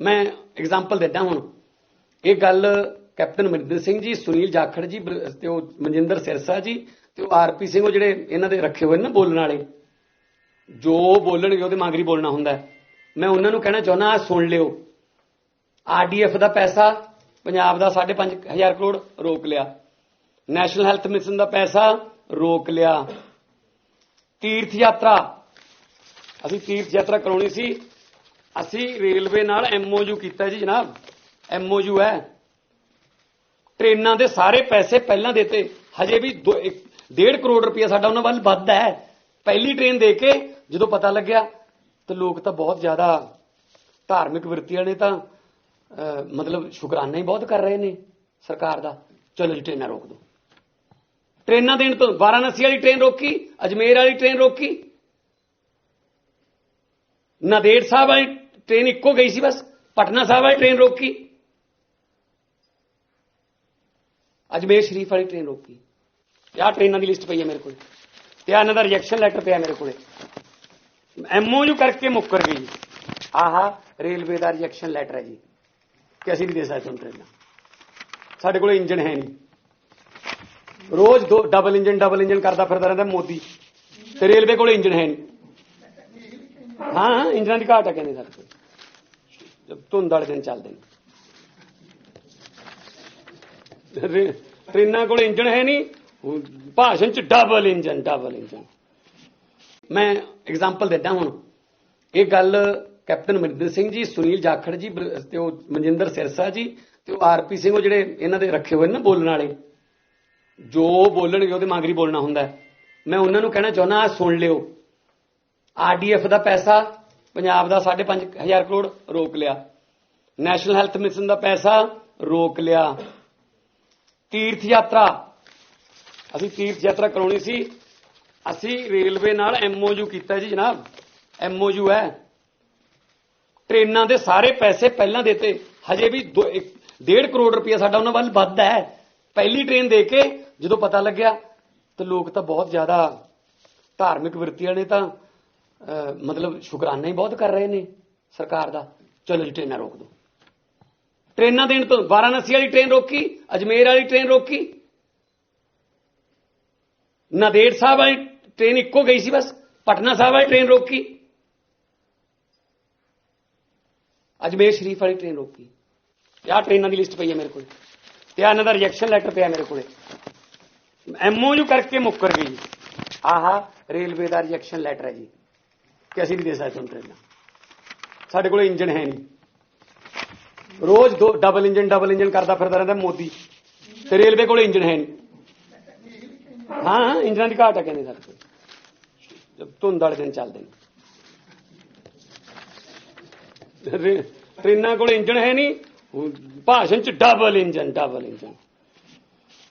ਮੈਂ ਐਗਜ਼ਾਮਪਲ ਦਿੰਦਾ ਹੁਣ। ਇਹ ਗੱਲ ਕੈਪਟਨ ਅਮਰਿੰਦਰ ਸਿੰਘ ਜੀ, ਸੁਨੀਲ ਜਾਖੜ ਜੀ ਤੇ ਉਹ ਮਨਜਿੰਦਰ ਸਿਰਸਾ ਜੀ ਤੇ ਉਹ ਆਰਪੀ ਸਿੰਘ ਉਹ ਜਿਹੜੇ ਇਹਨਾਂ ਦੇ ਰੱਖੇ ਹੋਏ ਨੇ ਨਾ ਬੋਲਣ ਵਾਲੇ। ਜੋ ਬੋਲਣਗੇ ਉਹਦੇ ਮੰਗਰੀ ਬੋਲਣਾ ਹੁੰਦਾ ਮੈਂ ਉਹਨਾਂ ਨੂੰ ਕਹਿਣਾ ਚਾਹੁੰਦਾ, ਆਹ ਸੁਣ ਲਿਓ। ਆਰਡੀਐਫ ਦਾ ਪੈਸਾ ਪੰਜਾਬ ਦਾ 5.5000 ਕਰੋੜ ਰੋਕ ਲਿਆ। ਨੈਸ਼ਨਲ ਹੈਲਥ ਮਿਸ਼ਨ ਦਾ ਪੈਸਾ ਰੋਕ ਲਿਆ। ਤੀਰਥ ਯਾਤਰਾ। ਅਸੀਂ ਤੀਰਥ ਯਾਤਰਾ ਕਰਾਉਣੀ ਸੀ। ਅਸੀਂ ਰੇਲਵੇ ਨਾਲ ਐਮਓਯੂ ਕੀਤਾ ਜੀ ਜਨਾਬ। ਐਮਓਯੂ ਹੈ। ਟ੍ਰੇਨਾਂ ਦੇ ਸਾਰੇ ਪੈਸੇ ਪਹਿਲਾਂ ਦਿੱਤੇ। ਹਜੇ ਵੀ 1.5 ਕਰੋੜ ਰੁਪਇਆ ਸਾਡਾ ਉਹਨਾਂ ਵੱਲ ਵੱਧ ਹੈ। ਪਹਿਲੀ ਟ੍ਰੇਨ ਦੇ ਕੇ ਜਦੋਂ ਪਤਾ ਲੱਗਿਆ, ਤਾਂ ਲੋਕ ਤਾਂ ਬਹੁਤ ਜ਼ਿਆਦਾ ਧਾਰਮਿਕ ਵਰਤੀਆਂ ਨੇ ਤਾਂ ਮਤਲਬ ਸ਼ੁਕਰਾਨਾ ਹੀ ਬਹੁਤ ਕਰ ਰਹੇ ਨੇ ਸਰਕਾਰ ਦਾ। ਚਲੋ ਜੀ, ਟ੍ਰੇਨਾਂ ਰੋਕ ਦਿਓ ਟ੍ਰੇਨਾਂ ਦੇਣ ਤੋਂ ਵਾਰਾਣਸੀ ਵਾਲੀ ਟ੍ਰੇਨ ਰੋਕੀ, ਅਜਮੇਰ ਵਾਲੀ ਟ੍ਰੇਨ ਰੋਕੀ ਨਾਦੇੜ ਸਾਹਿਬ ਵਾਲੀ ਟ੍ਰੇਨ ਇੱਕੋ ਗਈ ਸੀ ਬਸ, ਪਟਨਾ ਸਾਹਿਬ ਵਾਲੀ ਟ੍ਰੇਨ ਰੋਕੀ। ਅਜਮੇਰ ਸ਼ਰੀਫ ਵਾਲੀ ਟ੍ਰੇਨ ਰੋਕੀ। ਆਹ ਟ੍ਰੇਨਾਂ ਦੀ ਲਿਸਟ ਪਈ ਹੈ ਮੇਰੇ ਕੋਲ। ਤੇ ਆਹ ਇਹਨਾਂ ਦਾ ਰਿਜੈਕਸ਼ਨ ਲੈਟਰ ਪਿਆ ਮੇਰੇ ਕੋਲੇ। ਐਮਓਯੂ ਕਰਕੇ ਮੁੱਕਰ ਗਈ। ਆਹ ਰੇਲਵੇ ਦਾ ਰਿਜੈਕਸ਼ਨ ਲੈਟਰ ਹੈ ਜੀ। ਕਿ ਅਸੀਂ ਨਹੀਂ ਦੇ ਸਕਦੇ ਤੁਹਾਨੂੰ ਟ੍ਰੇਨਾਂ। ਸਾਡੇ ਕੋਲ ਇੰਜਨ ਹੈ ਨਹੀਂ। ਰੋਜ਼ ਦੋ ਡਬਲ ਇੰਜਨ ਡਬਲ ਇੰਜਨ ਕਰਦਾ ਫਿਰਦਾ ਰਹਿੰਦਾ ਮੋਦੀ। ਤੇ ਰੇਲਵੇ ਕੋਲ ਇੰਜਨ ਹੈ ਨਹੀਂ। ਹਾਂ ਹਾਂ ਇੰਜਨਾਂ ਦੀ ਘਾਟ ਹੈ ਕਹਿੰਦੇ ਸਾਡੇ ਜਦ ਧੁੰਦ ਵਾਲੇ ਦਿਨ ਚੱਲਦੇ ਨੇ। ਰੇ- ਟ੍ਰੇਨਾਂ ਕੋਲ ਇੰਜਣ ਹੈ ਨਹੀਂ ਭਾਸ਼ਣ ਚ ਡਬਲ ਇੰਜਨ ਡਬਲ ਇੰਜਨ ਮੈਂ ਐਗਜ਼ਾਮਪਲ ਦਿੰਦਾ ਹੁਣ। ਇਹ ਗੱਲ ਕੈਪਟਨ ਅਮਰਿੰਦਰ ਸਿੰਘ ਜੀ, ਸੁਨੀਲ ਜਾਖੜ ਜੀ ਤੇ ਉਹ ਮਨਜਿੰਦਰ ਸਿਰਸਾ ਜੀ, ਤੇ ਉਹ ਆਰਪੀ ਸਿੰਘ ਉਹ ਜਿਹੜੇ ਇਹਨਾਂ ਦੇ ਰੱਖੇ ਹੋਏ ਨੇ ਨਾ ਬੋਲਣ ਵਾਲੇ। ਜੋ ਬੋਲਣਗੇ ਉਹਦੇ ਮੰਗਰੀ ਬੋਲਣਾ ਹੁੰਦਾ ਮੈਂ ਉਹਨਾਂ ਨੂੰ ਕਹਿਣਾ ਚਾਹੁੰਦਾ ਸੁਣ ਲਿਓ। ਆਰਡੀਐਫ ਦਾ ਪੈਸਾ ਪੰਜਾਬ ਦਾ 5.5000 ਕਰੋੜ ਰੋਕ ਲਿਆ। ਨੈਸ਼ਨਲ ਹੈਲਥ ਮਿਸ਼ਨ ਦਾ ਪੈਸਾ ਰੋਕ ਲਿਆ। ਤੀਰਥ ਯਾਤਰਾ। ਅਸੀਂ ਤੀਰਥ ਯਾਤਰਾ ਕਰਾਉਣੀ ਸੀ। ਅਸੀਂ ਰੇਲਵੇ ਨਾਲ ਐਮਓਯੂ ਕੀਤਾ ਜੀ ਜਨਾਬ। ਐਮਓਯੂ ਹੈ। ਟ੍ਰੇਨਾਂ ਦੇ ਸਾਰੇ ਪੈਸੇ ਪਹਿਲਾਂ ਦਿੱਤੇ। ਹਜੇ ਵੀ 1.5 ਕਰੋੜ ਰੁਪਇਆ ਸਾਡਾ ਉਹਨਾਂ ਵੱਲ ਵੱਧ ਹੈ। ਪਹਿਲੀ ਟ੍ਰੇਨ ਦੇ ਕੇ ਜਦੋਂ ਪਤਾ ਲੱਗਿਆ, ਤਾਂ ਲੋਕ ਤਾਂ ਬਹੁਤ ਜ਼ਿਆਦਾ ਧਾਰਮਿਕ ਵਰਤੀਆਂ ਨੇ ਤਾਂ ਮਤਲਬ ਸ਼ੁਕਰਾਨਾ ਹੀ ਬਹੁਤ ਕਰ ਰਹੇ ਨੇ ਸਰਕਾਰ ਦਾ। ਚਲੋ ਜੀ, ਟ੍ਰੇਨਾਂ ਰੋਕ ਦਿਓ ਟ੍ਰੇਨਾਂ ਦੇਣ ਤੋਂ ਵਾਰਾਣਸੀ ਵਾਲੀ ਟ੍ਰੇਨ ਰੋਕੀ, ਅਜਮੇਰ ਵਾਲੀ ਟ੍ਰੇਨ ਰੋਕੀ। ਨਾਦੇੜ ਸਾਹਿਬ ਵਾਲੀ ਟ੍ਰੇਨ ਇੱਕੋ ਗਈ ਸੀ ਬਸ, ਪਟਨਾ ਸਾਹਿਬ ਵਾਲੀ ਟ੍ਰੇਨ ਰੋਕੀ। ਅਜਮੇਰ ਸ਼ਰੀਫ ਵਾਲੀ ਟ੍ਰੇਨ ਰੋਕੀ। ਆਹ ਟ੍ਰੇਨਾਂ ਦੀ ਲਿਸਟ ਪਈ ਹੈ ਮੇਰੇ ਕੋਲ। ਤੇ ਆਹ ਇਹਨਾਂ ਦਾ ਰਿਜੈਕਸ਼ਨ ਲੈਟਰ ਪਿਆ ਮੇਰੇ ਕੋਲੇ। ਐਮਓਯੂ ਕਰਕੇ ਮੁੱਕਰ ਗਈ ਆਹ, ਰੇਲਵੇ ਦਾ ਰਿਜੈਕਸ਼ਨ ਲੈਟਰ ਹੈ ਜੀ। ਕਿ ਅਸੀਂ ਨਹੀਂ ਦੇ ਸਕਦੇ ਤੁਹਾਨੂੰ ਟ੍ਰੇਨਾਂ। ਸਾਡੇ ਕੋਲ ਇੰਜਨ ਹੈ ਨਹੀਂ। ਰੋਜ਼ ਦੋ ਡਬਲ ਇੰਜਨ ਡਬਲ ਇੰਜਨ ਕਰਦਾ ਫਿਰਦਾ ਰਹਿੰਦਾ ਮੋਦੀ। ਤੇ ਰੇਲਵੇ ਕੋਲ ਇੰਜਨ ਹੈ ਨਹੀਂ। ਹਾਂ ਇੰਜਨਾਂ ਦੀ ਘਾਟ ਹੈ ਕਹਿੰਦੇ ਸਾਡੇ ਕੋਲ। ਜਦ ਧੁੰਦ ਵਾਲੇ ਦਿਨ ਚੱਲਦੇ ਨੇ। ਰੇ- ਟ੍ਰੇਨਾਂ ਕੋਲ ਇੰਜਨ ਹੈ ਨਹੀਂ। ਭਾਸ਼ਣ ਚ ਡਬਲ ਇੰਜਨ ਡਬਲ ਇੰਜਨ